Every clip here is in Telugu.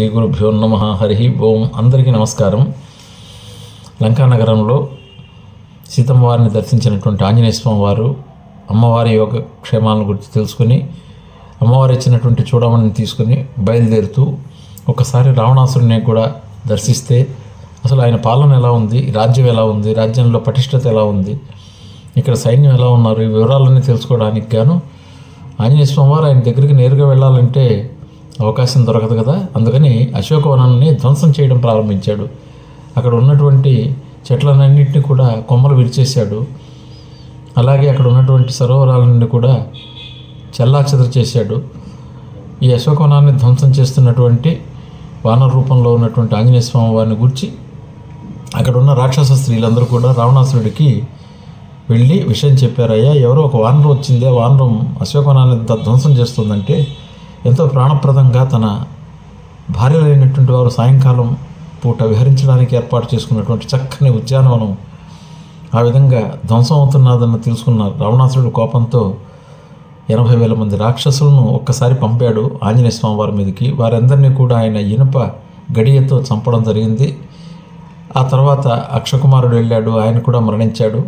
శ్రీ గురుభ్యో నమ. హరి ఓం. అందరికీ నమస్కారం. లంకానగరంలో సీతమ్మ వారిని దర్శించినటువంటి ఆంజనేయ స్వామి వారు అమ్మవారి యోగ క్షేమాలను గురించి తెలుసుకుని అమ్మవారు ఇచ్చినటువంటి చూడమని తీసుకుని బయలుదేరుతూ ఒకసారి రావణాసురుని కూడా దర్శిస్తే అసలు ఆయన పాలన ఎలా ఉంది? రాజ్యం ఎలా ఉంది? రాజ్యంలో పటిష్టత ఎలా ఉంది? ఇక్కడ సైన్యం ఎలా ఉన్నారు? ఈ వివరాలన్నీ తెలుసుకోవడానికి గాను ఆంజనేయ స్వామివారు ఆయన దగ్గరికి నేరుగా వెళ్ళాలంటే అవకాశం దొరకదు కదా? అందుకని అశోకవనాన్ని ధ్వంసం చేయడం ప్రారంభించాడు. అక్కడ ఉన్నటువంటి చెట్లన్నింటినీ కూడా కొమ్మలు విరిచేశాడు. అలాగే అక్కడ ఉన్నటువంటి సరోవరాలన్నీ కూడా చెల్లాచెదర చేశాడు. ఈ అశోకవనాన్ని ధ్వంసం చేస్తున్నటువంటి వానర రూపంలో ఉన్నటువంటి ఆంజనేయ స్వామి వారిని గుర్చి అక్కడ ఉన్న రాక్షస స్త్రీలందరూ కూడా రావణాసురుడికి వెళ్ళి విషయం చెప్పారయ్యా ఎవరో ఒక వానరం వచ్చింది. ఆ వానరం అశోకవనాన్ని ధ్వంసం చేస్తుందంటే ఎంతో ప్రాణప్రదంగా తన భార్యలైనటువంటి వారు సాయంకాలం పూట విహరించడానికి ఏర్పాటు చేసుకున్నటువంటి చక్కని ఉద్యానవనం ఆ విధంగా ధ్వంసం అవుతున్నదని తెలుసుకున్న రావణాసురుడు కోపంతో ఎనభై వేల మంది రాక్షసులను ఒక్కసారి పంపాడు ఆంజనేయ స్వామి వారి మీదకి. వారందరినీ కూడా ఆయన ఇనుప గడియతో చంపడం జరిగింది. ఆ తర్వాత అక్షకుమారుడు వెళ్ళాడు ఆయన కూడా మరణించాడు.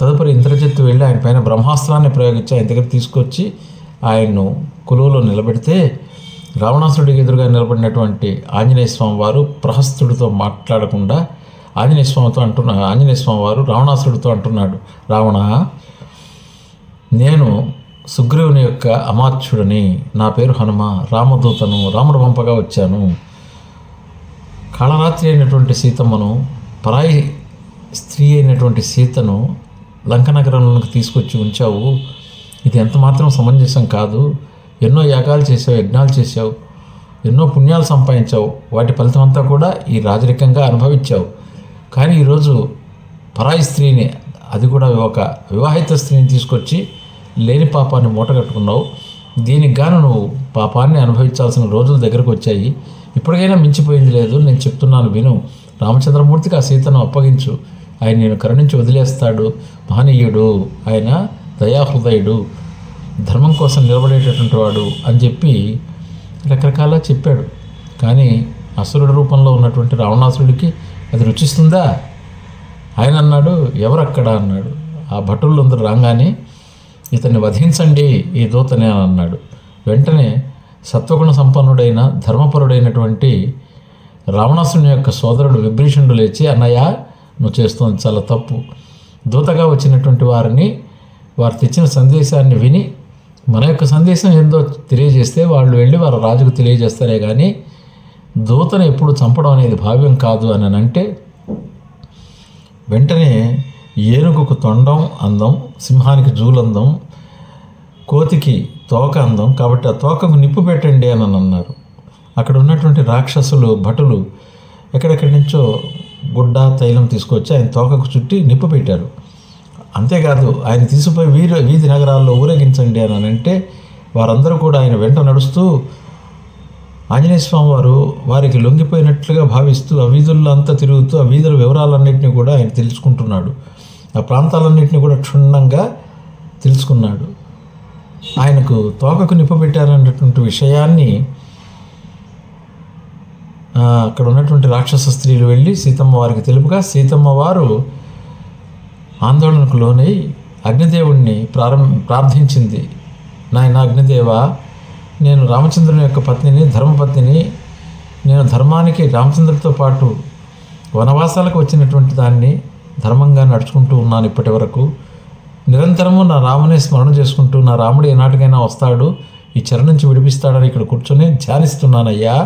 తదుపరి ఇంద్రజిత్తు వెళ్ళి ఆయన పైన బ్రహ్మాస్త్రాన్ని ప్రయోగించి ఆయన దగ్గర తీసుకొచ్చి ఆయన్ను కొలువులో నిలబెడితే రావణాసురుడికి ఎదురుగా నిలబడినటువంటి ఆంజనేయ స్వామి వారు ప్రహస్తుడితో మాట్లాడకుండా ఆంజనేయ స్వామితో అంటున్న ఆంజనేయ స్వామి వారు రావణాసురుడితో అంటున్నాడు రావణ నేను సుగ్రీవుని యొక్క అమాత్యుడిని నా పేరు హనుమ రామదూతను రాముడు పంపగా వచ్చాను. కాళరాత్రి అయినటువంటి సీతమ్మను పరాయి స్త్రీ అయినటువంటి సీతను లంకనగరంలోకి తీసుకొచ్చి ఉంచావు. ఇది ఎంత మాత్రం సమంజసం కాదు. ఎన్నో యాగాలు చేసావు యజ్ఞాలు చేసావు ఎన్నో పుణ్యాలు సంపాదించావు. వాటి ఫలితం అంతా కూడా ఈ రాజరికంగా అనుభవించావు. కానీ ఈరోజు పరాయి స్త్రీని అది కూడా ఒక వివాహిత స్త్రీని తీసుకొచ్చి లేని పాపాన్ని మూటగట్టుకున్నావు. దీనికి గాను నువ్వు పాపాన్ని అనుభవించాల్సిన రోజుల దగ్గరకు వచ్చాయి. ఇప్పటికైనా మించిపోయింది లేదు. నేను చెప్తున్నాను విను. రామచంద్రమూర్తికి ఆ సీతను అప్పగించు. ఆయన నేను కరుణించి వదిలేస్తాడు. మహనీయుడు. ఆయన దయాహృదయుడు ధర్మం కోసం నిలబడేటటువంటి వాడు అని చెప్పి రకరకాల చెప్పాడు. కానీ అసురుడి రూపంలో ఉన్నటువంటి రావణాసురుడికి అది రుచిస్తుందా? ఆయన అన్నాడు ఎవరక్కడ? అన్నాడు. ఆ భటులందరూ రాగానే ఇతన్ని వధించండి ఈ దూతనే అని అన్నాడు. వెంటనే సత్వగుణ సంపన్నుడైన ధర్మపరుడైనటువంటి రావణాసుని యొక్క సోదరుడు విభీషణుడు లేచి అన్నయ్య నువ్వు చేస్తుంది చాలా తప్పు. దూతగా వచ్చినటువంటి వారిని వారు తెచ్చిన సందేశాన్ని విని మన యొక్క సందేశం ఏందో తెలియజేస్తే వాళ్ళు వెళ్ళి వారి రాజుకు తెలియజేస్తారే కానీ దూతను ఎప్పుడు చంపడం అనేది భావ్యం కాదు అని అంటే వెంటనే ఏనుగుకు తొండం అందం సింహానికి జూలందం కోతికి తోక అందం కాబట్టి ఆ తోకకు నిప్పు పెట్టండి అని అన్నారు. అక్కడ ఉన్నటువంటి రాక్షసులు భటులు ఎక్కడెక్కడి నుంచో గుడ్డ తైలం తీసుకొచ్చి ఆయన తోకకు చుట్టి నిప్పు పెట్టారు. అంతేకాదు ఆయన తీసుకుపోయి వీరి వీధి నగరాల్లో ఊరేగించండి అని అంటే వారందరూ కూడా ఆయన వెంట నడుస్తూ ఆంజనేయ స్వామి వారు వారికి లొంగిపోయినట్లుగా భావిస్తూ ఆ వీధుల్లో అంతా తిరుగుతూ ఆ వీధుల వివరాలన్నింటినీ కూడా ఆయన తెలుసుకుంటున్నాడు. ఆ ప్రాంతాలన్నింటినీ కూడా క్షుణ్ణంగా తెలుసుకున్నాడు. ఆయనకు తోకకు నిప్పబెట్టారన్నటువంటి విషయాన్ని అక్కడ ఉన్నటువంటి రాక్షస స్త్రీలు వెళ్ళి సీతమ్మ వారికి తెలుపుగా సీతమ్మ వారు ఆందోళనకు లోనై అగ్నిదేవుణ్ణి ప్రారం ప్రార్థించింది. నాయన అగ్నిదేవ నేను రామచంద్రుని యొక్క పత్నిని ధర్మపత్నిని నేను ధర్మానికి రామచంద్రుడితో పాటు వనవాసాలకు వచ్చినటువంటి దాన్ని ధర్మంగా నడుచుకుంటూ ఉన్నాను ఇప్పటి వరకు నిరంతరము నా రాముని స్మరణ చేసుకుంటూ నా రాముడు ఏనాటికైనా వస్తాడు ఈ చెర నుంచి విడిపిస్తాడని ఇక్కడ కూర్చొని ధ్యానిస్తున్నానయ్యా.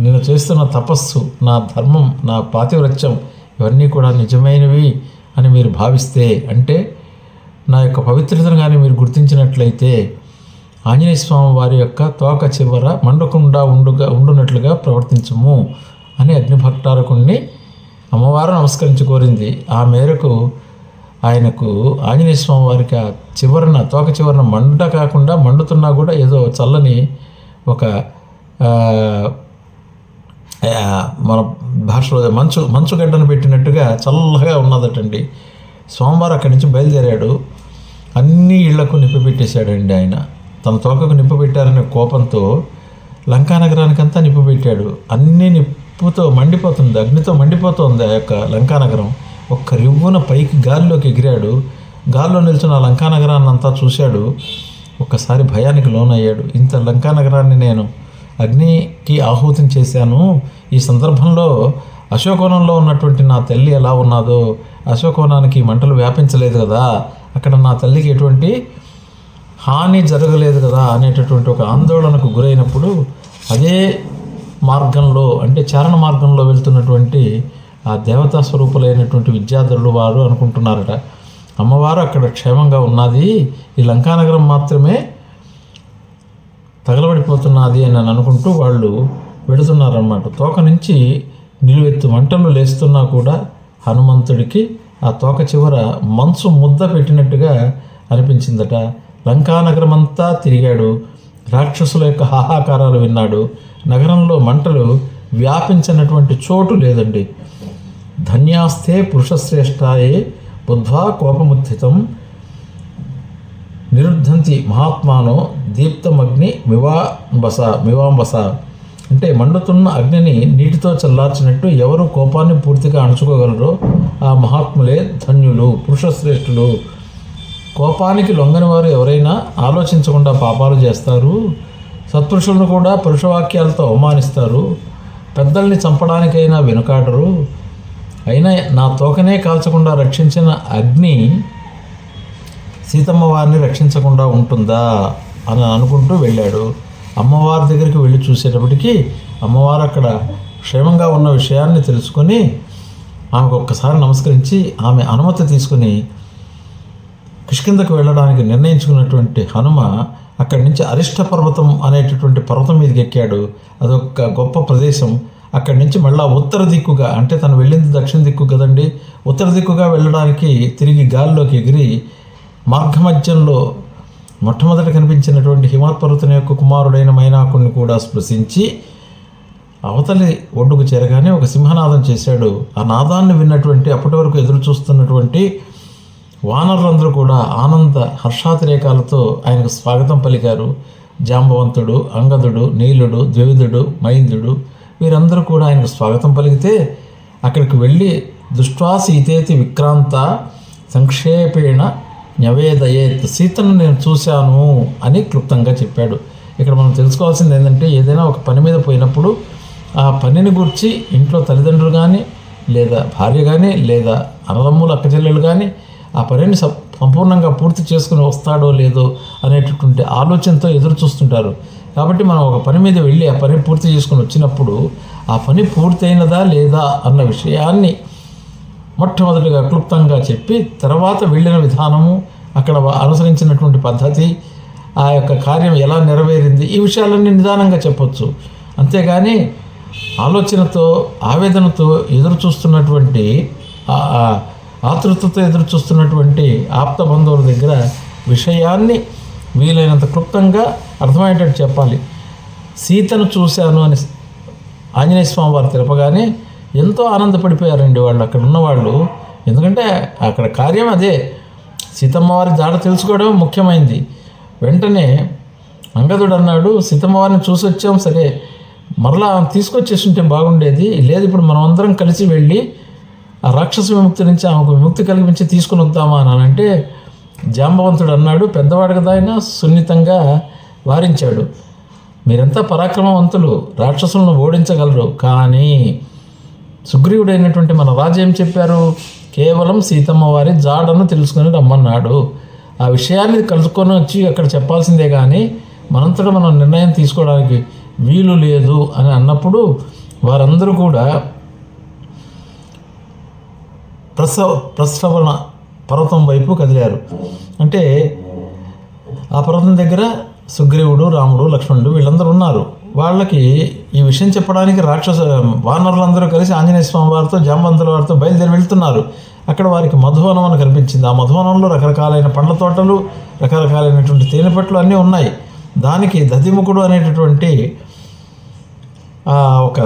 నేను చేస్తున్న తపస్సు నా ధర్మం నా పాతివ్రత్యం ఇవన్నీ కూడా నిజమైనవి. అని మీరు భావిస్తే అంటే నా యొక్క పవిత్రతను కానీ మీరు గుర్తించినట్లయితే ఆంజనేయ స్వామి వారి యొక్క తోక చివర మండకుండా ఉండుగా ఉండునట్లుగా ప్రవర్తించము అని అగ్నిభక్తారకుణ్ణి అమ్మవారు నమస్కరించి కోరింది. ఆ మేరకు ఆయనకు ఆంజనేయ స్వామి వారికి ఆ చివరన తోక చివరన మంట కాకుండా మండుతున్నా కూడా ఏదో చల్లని ఒక మన భాషలో మంచు మంచు గడ్డను పెట్టినట్టుగా చల్లగా ఉన్నదటండి. సోమవారం అక్కడి నుంచి బయలుదేరాడు. అన్ని ఇళ్ళకు నిప్పు పెట్టేశాడండి ఆయన. తన తోకకు నిప్పు పెట్టారనే కోపంతో లంకా నగరానికంతా నిప్పు పెట్టాడు. అన్ని నిప్పుతో మండిపోతుంది అగ్నితో మండిపోతుంది ఆ యొక్క లంకా నగరం. ఒక్క రివ్వున పైకి గాలిలోకి ఎగిరాడు. గాల్లో నిల్చున్న ఆ లంకా నగరాన్ని అంతా చూశాడు. ఒక్కసారి భయానికి లోనయ్యాడు. ఇంత లంకా నగరాన్ని నేను అగ్నికి ఆహుతం చేశాను. ఈ సందర్భంలో అశోకవనంలో ఉన్నటువంటి నా తల్లి ఎలా ఉన్నదో అశోకవనానికి మంటలు వ్యాపించలేదు కదా అక్కడ నా తల్లికి ఎటువంటి హాని జరగలేదు కదా అనేటటువంటి ఒక ఆందోళనకు గురైనప్పుడు అదే మార్గంలో అంటే చారణ మార్గంలో వెళ్తున్నటువంటి ఆ దేవతా స్వరూపులైనటువంటి విద్యార్థులు వారు అనుకుంటున్నారట. అమ్మవారు అక్కడ క్షేమంగా ఉన్నది. ఈ లంకానగరం మాత్రమే తగలబడిపోతున్నది అని అనుకుంటూ వాళ్ళు వెళుతున్నారన్నమాట తోక నుంచి నిలువెత్తు మంటలు లేస్తున్నా కూడా హనుమంతుడికి ఆ తోక చివర మంచు ముద్ద పెట్టినట్టుగా అనిపించిందట. లంకానగరమంతా తిరిగాడు. రాక్షసుల యొక్క హాహాకారాలు విన్నాడు. నగరంలో మంటలు వ్యాపించినటువంటి చోటు లేదండి. ధన్యాస్తే పురుషశ్రేష్టాయే బుద్ధ్వా కోపముత్థితం నిరుద్ధంతి మహాత్మానో దీప్తమగ్ని మివాంబస మివాంబస. అంటే మండుతున్న అగ్నిని నీటితో చల్లార్చినట్టు ఎవరు కోపాన్ని పూర్తిగా అణుచుకోగలరో ఆ మహాత్ములే ధన్యులు పురుషశ్రేష్ఠులు. కోపానికి లొంగని వారు ఎవరైనా ఆలోచించకుండా పాపాలు చేస్తారు సత్పురుషులను కూడా పురుషవాక్యాలతో అవమానిస్తారు పెద్దల్ని చంపడానికైనా వెనుకాడరు. అయినా నా తోకనే కాల్చకుండా రక్షించిన అగ్ని సీతమ్మ వారిని రక్షించకుండా ఉంటుందా అని అనుకుంటూ వెళ్ళాడు. అమ్మవారి దగ్గరికి వెళ్ళి చూసేటప్పటికి అమ్మవారు అక్కడ క్షేమంగా ఉన్న విషయాన్ని తెలుసుకొని ఆమెకు ఒక్కసారి నమస్కరించి ఆమె అనుమతి తీసుకుని కిష్కిందకు వెళ్ళడానికి నిర్ణయించుకున్నటువంటి హనుమ అక్కడి నుంచి అరిష్ట పర్వతం అనేటటువంటి పర్వతం మీదకి ఎక్కాడు. అదొక గొప్ప ప్రదేశం. అక్కడి నుంచి మళ్ళా ఉత్తర దిక్కుగా అంటే తను వెళ్ళింది దక్షిణ దిక్కు కదండి. ఉత్తర దిక్కుగా వెళ్ళడానికి తిరిగి గాలిలోకి ఎగిరి మార్గమధ్యంలో మొట్టమొదట కనిపించినటువంటి హిమాత్పర్వతం యొక్క కుమారుడైన మైనాకుడిని కూడా స్పృశించి అవతలి ఒడ్డుకు చేరగానే ఒక సింహనాదం చేశాడు. ఆ నాదాన్ని విన్నటువంటి అప్పటి వరకు ఎదురు చూస్తున్నటువంటి వానరులందరూ కూడా ఆనంద హర్షాతిరేకాలతో ఆయనకు స్వాగతం పలికారు. జాంబవంతుడు అంగదుడు నీలుడు ద్వివిధుడు మైందుడు వీరందరూ కూడా ఆయనకు స్వాగతం పలికితే అక్కడికి వెళ్ళి దుష్ట్వా సీతేతి విక్రాంత సంక్షేపేణ న్యవేదయేత్ సీతను నేను చూశాను అని క్లుప్తంగా చెప్పాడు. ఇక్కడ మనం తెలుసుకోవాల్సింది ఏంటంటే ఏదైనా ఒక పని మీద పోయినప్పుడు ఆ పనిని గురించి ఇంట్లో తల్లిదండ్రులు కానీ లేదా భార్య కానీ లేదా అన్నదమ్ములు అక్కచెల్లెలు కానీ ఆ పనిని సం- సంపూర్ణంగా పూర్తి చేసుకుని వస్తాడో లేదో అనేటటువంటి ఆలోచనతో ఎదురు చూస్తుంటారు. కాబట్టి మనం ఒక పని మీద వెళ్ళి ఆ పని పూర్తి చేసుకుని వచ్చినప్పుడు ఆ పని పూర్తయినదా లేదా అన్న విషయాన్ని మొట్టమొదటిగా క్లుప్తంగా చెప్పి తర్వాత వెళ్ళిన విధానము అక్కడ అనుసరించినటువంటి పద్ధతి ఆ యొక్క కార్యం ఎలా నెరవేరింది ఈ విషయాలన్నీ నిదానంగా చెప్పొచ్చు. అంతేగాని ఆలోచనతో ఆవేదనతో ఎదురు చూస్తున్నటువంటి ఆ- ఆతృతతో ఎదురు చూస్తున్నటువంటి ఆప్త బంధువుల దగ్గర విషయాన్ని వీలైనంత క్లుప్తంగా అర్థమయ్యేటట్టు చెప్పాలి. సీతను చూశాను అని ఆంజనేయ స్వామి వారు తెలపగానే ఎంతో ఆనందపడిపోయారండి వాళ్ళు అక్కడ ఉన్నవాళ్ళు. ఎందుకంటే అక్కడ కార్యం అదే. సీతమ్మవారి జాడ తెలుసుకోవడం ముఖ్యమైంది. వెంటనే అంగదుడు అన్నాడు సీతమ్మవారిని చూసి వచ్చాం సరే. మరలా ఆమె తీసుకొచ్చేసి ఉంటే బాగుండేది. లేదు ఇప్పుడు మనం అందరం కలిసి వెళ్ళి ఆ రాక్షస విముక్తి నుంచి ఆమెకు విముక్తి కలిగించి తీసుకుని వద్దామా అని అంటే జాంబవంతుడు అన్నాడు పెద్దవాడు కదా ఆయన సున్నితంగా వారించాడు. మీరంతా పరాక్రమవంతులు. రాక్షసులను ఓడించగలరు. కానీ సుగ్రీవుడైనటువంటి మన రాజు ఏం చెప్పారు? కేవలం సీతమ్మ వారి జాడను తెలుసుకొని రమ్మన్నాడు. ఆ విషయాన్ని కలుసుకొని వచ్చి అక్కడ చెప్పాల్సిందే కానీ మనంతటా మనం నిర్ణయం తీసుకోవడానికి వీలు లేదు అని అన్నప్పుడు వారందరూ కూడా ప్రసవ ప్రసవన పర్వతం వైపు కదిలారు. అంటే ఆ పర్వతం దగ్గర సుగ్రీవుడు రాముడు లక్ష్మణుడు వీళ్ళందరూ ఉన్నారు. వాళ్ళకి ఈ విషయం చెప్పడానికి రాక్షస వానరులందరూ కలిసి ఆంజనేయ స్వామి వారితో జాంబంతుల వారితో బయలుదేరి వెళ్తున్నారు. అక్కడ వారికి మధువనం అని కనిపించింది. ఆ మధువనంలో రకరకాలైన పండ్ల తోటలు రకరకాలైనటువంటి తేనెపట్లు అన్నీ ఉన్నాయి. దానికి దధిముఖుడు అనేటటువంటి ఒక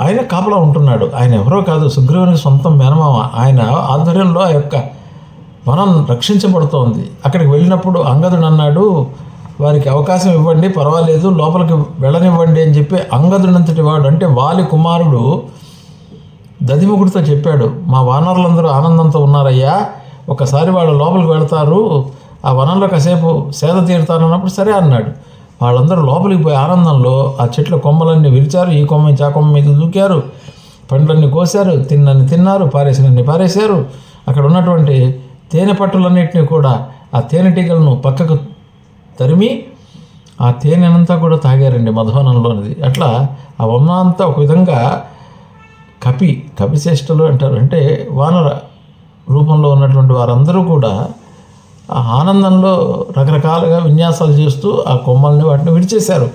ఆయన కాపలా ఉంటున్నాడు. ఆయన ఎవరో కాదు సుగ్రీవునికి సొంతం మేనమామ. ఆయన ఆధ్వర్యంలో ఆ యొక్క వనం రక్షించబడుతోంది. అక్కడికి వెళ్ళినప్పుడు అంగదుడు అన్నాడు వారికి అవకాశం ఇవ్వండి పర్వాలేదు లోపలికి వెళ్ళనివ్వండి అని చెప్పి అంగదునంతటి వాడు. అంటే వాలి కుమారుడు దదిముగుడితో చెప్పాడు మా వానరులందరూ ఆనందంతో ఉన్నారయ్యా. ఒకసారి వాళ్ళు లోపలికి వెళ్తారు ఆ వనంలో కాసేపు సేద తీరుతానన్నప్పుడు సరే అన్నాడు. వాళ్ళందరూ లోపలికి పోయి ఆనందంలో ఆ చెట్ల కొమ్మలన్నీ విరిచారు ఈ కొమ్మ నుంచి ఆ కొమ్మ మీద దూకారు. పండ్లన్నీ కోసారు తిన్నన్ని తిన్నారు పారేసినన్ని పారేశారు. అక్కడ ఉన్నటువంటి తేనె పట్టులన్నింటినీ కూడా ఆ తేనెటీగలను పక్కకు తరిమి ఆ తేనెనంతా కూడా తాగారండి మధువనంలోనిది అట్లా ఆ వన్న అంతా ఒక విధంగా కపి కపిశ్రేష్ఠులు అంటారు. అంటే వానర రూపంలో ఉన్నటువంటి వారందరూ కూడా ఆ ఆనందంలో రకరకాలుగా విన్యాసాలు చేస్తూ ఆ కొమ్మల్ని వాటిని విడిచేశారు.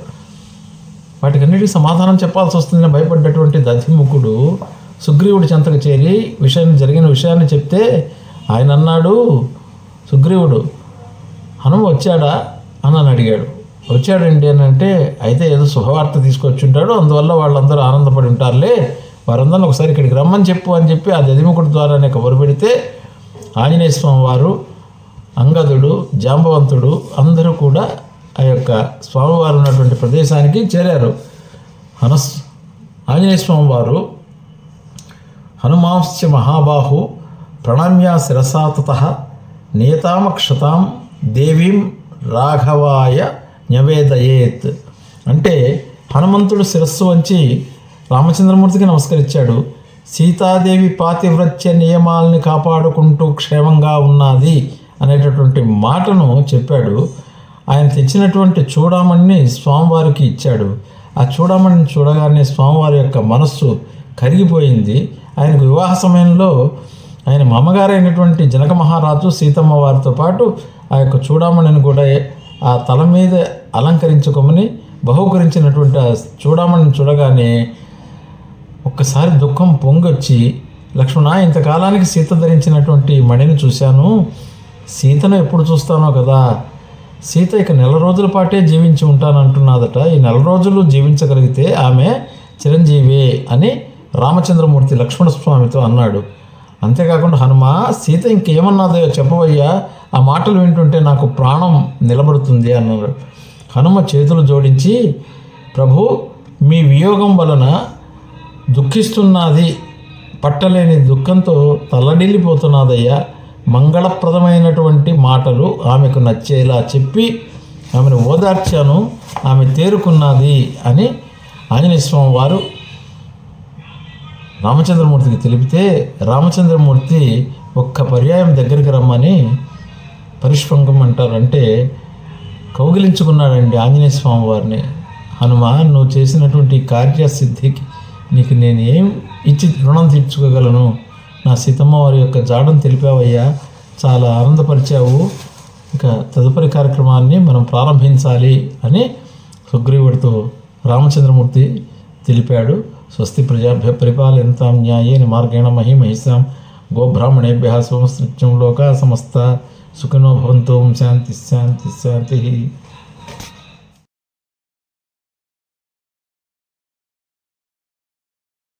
వాటికన్నిటికీ సమాధానం చెప్పాల్సి వస్తుందని భయపడ్డటువంటి దధిముఖుడు సుగ్రీవుడి చెంతకు చేరి విషయం జరిగిన విషయాన్ని చెప్తే ఆయన అన్నాడు సుగ్రీవుడు హనుమ వచ్చాడా? అని అని అడిగాడు. వచ్చాడండి అని అంటే అయితే ఏదో శుభవార్త తీసుకొచ్చి ఉంటాడు అందువల్ల వాళ్ళందరూ ఆనందపడి ఉంటారులే. వారందరూ ఒకసారి ఇక్కడికి రమ్మని చెప్పు అని చెప్పి ఆ దదిముకుడి ద్వారానే కబురు పెడితే ఆంజనేయ స్వామి వారు అంగదుడు జాంబవంతుడు అందరూ కూడా ఆ యొక్క స్వామివారు ఉన్నటువంటి ప్రదేశానికి చేరారు. హనస్ ఆంజనేయ స్వామి వారు హనుమాంశ్చ మహాబాహు ప్రణమ్య శిరసాతత నియతామక్షతాం దేవీం రాఘవాయ న్యవేదయేత్ అంటే హనుమంతుడు శిరస్సు వంచి రామచంద్రమూర్తికి నమస్కరించాడు. సీతాదేవి పాతివ్రత్య నియమాల్ని కాపాడుకుంటూ క్షేమంగా ఉన్నది అనేటటువంటి మాటను చెప్పాడు. ఆయన తెచ్చినటువంటి చూడమణిని స్వామివారికి ఇచ్చాడు. ఆ చూడమణిని చూడగానే స్వామివారి యొక్క మనస్సు కరిగిపోయింది. ఆయనకు వివాహ సమయంలో ఆయన మామగారైనటువంటి జనక మహారాజు సీతమ్మ వారితో పాటు ఆ యొక్క చూడమణిని కూడా ఆ తల మీద అలంకరించుకోమని బహుకరించినటువంటి ఆ చూడమణిని చూడగానే ఒక్కసారి దుఃఖం పొంగొచ్చి లక్ష్మణ ఇంతకాలానికి సీత ధరించినటువంటి మణిని చూశాను. సీతను ఎప్పుడు చూస్తానో కదా. సీత ఇక నెల రోజుల పాటే జీవించి ఉంటానంటున్నదట. ఈ నెల రోజులు జీవించగలిగితే ఆమె చిరంజీవి అని రామచంద్రమూర్తి లక్ష్మణస్వామితో అన్నాడు. అంతేకాకుండా హనుమ సీత ఇంకేమన్నదో చెప్పవయ్యా. ఆ మాటలు వింటుంటే నాకు ప్రాణం నిలబడుతుంది అన్నాడు. హనుమ చేతులు జోడించి ప్రభు మీ వియోగం వలన దుఃఖిస్తున్నది పట్టలేని దుఃఖంతో తల్లడిల్లిపోతున్నదయ్యా. మంగళప్రదమైనటువంటి మాటలు ఆమెకు నచ్చేలా చెప్పి ఆమెను ఓదార్చాను ఆమె తేరుకున్నది అని ఆంజనేయ స్వామి వారు రామచంద్రమూర్తికి తెలిపితే రామచంద్రమూర్తి ఒక్క పర్యాయం దగ్గరికి రమ్మని పరిష్పంగం అంటారంటే కౌగిలించుకున్నాడండి ఆంజనేయ స్వామి వారిని. హనుమా నువ్వు చేసినటువంటి కార్యసిద్ధికి నీకు నేను ఏం ఇచ్చి రుణం తీర్చుకోగలను? నా సీతమ్మ వారి యొక్క జాడను తెలిపావయ్యా. చాలా ఆనందపరిచావు. ఇక తదుపరి కార్యక్రమాన్ని మనం ప్రారంభించాలి అని సుగ్రీవుడితో రామచంద్రమూర్తి తెలిపాడు. స్వస్తి ప్రజాభ్య పరిపాలయంతాం న్యాయేన మార్గేణ మహిమహిషాం గోబ్రాహ్మణేభ్య స్వమస్త్యం లోకా సమస్త సుఖినో భవంతు శాంతి శాంతి శాంతి